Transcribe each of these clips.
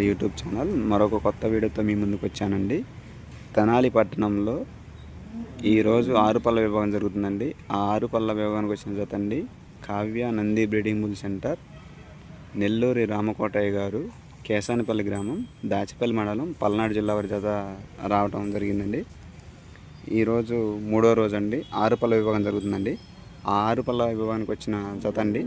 YouTube channel. మరొక కొత్త వీడియోతో మీ ముందుకు వచ్చానండి. తెనాలి పట్టణంలో ఈరోజు ఆరు పళ్ళ విభాగం జరుగుతుందండి. ఆ ఆరు పళ్ళ విభాగానికి వచ్చిన జత అండి Kavya Nandi breeding bull centre Nelluri Ramakotaiah garu కేశానిపల్లి గ్రామం దాచిపల్లి మండలం పల్నాడు జిల్లా వారి జత రావటం జరిగిందండి. ఈరోజు మూడో రోజు అండి ఆరు పళ్ళ విభాగం జరుగుతుందండి. ఆ ఆరు పళ్ళ విభాగానికి వచ్చిన జత అండి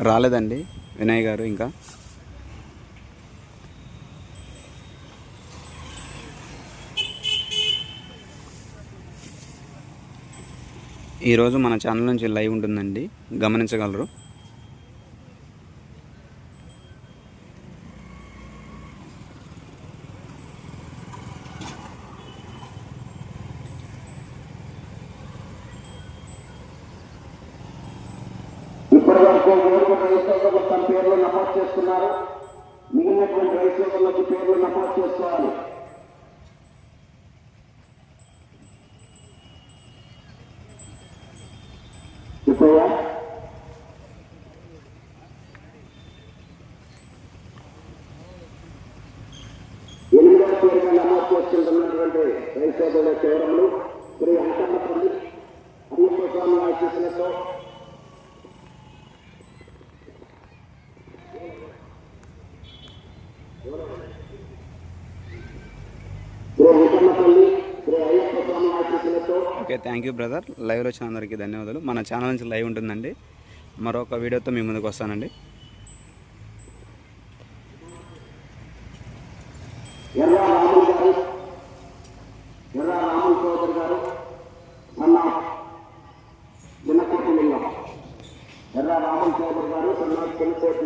రాలేదండి వినయ్ గారు ఇంకా. ఈరోజు మన ఛానల్ నుంచి లైవ్ ఉంటుందండి గమనించగలరు. ఇప్పటి వరకు మూడు రైతులకు తమ పేర్లు నమోదు చేస్తున్నారు మిగిలినటువంటి రైతులకు పేర్లు నమోదు చేసుకోవాలి. ఇప్పుడు ఎనిమిదవ పేరుగా నమోదు చేసుకుంటున్నటువంటి రైతుల కేవలములు శ్రీ అంకమ్మపల్లి అయ్యప్ప స్వామి ఆశీస్సులతో శ్రీ అంకమ్మపల్లి శ్రీ అయ్యప్ప స్వామి ఆశీస్సులతో ఓకే థ్యాంక్ యూ బ్రదర్ లైవ్లో వచ్చిన అందరికీ ధన్యవాదాలు. మన ఛానల్ నుంచి లైవ్ ఉంటుందండి. మరొక వీడియోతో మీ ముందుకు వస్తానండి. ఎర్ర రాములు చౌదరి గారు సన్న చిన్నకోటి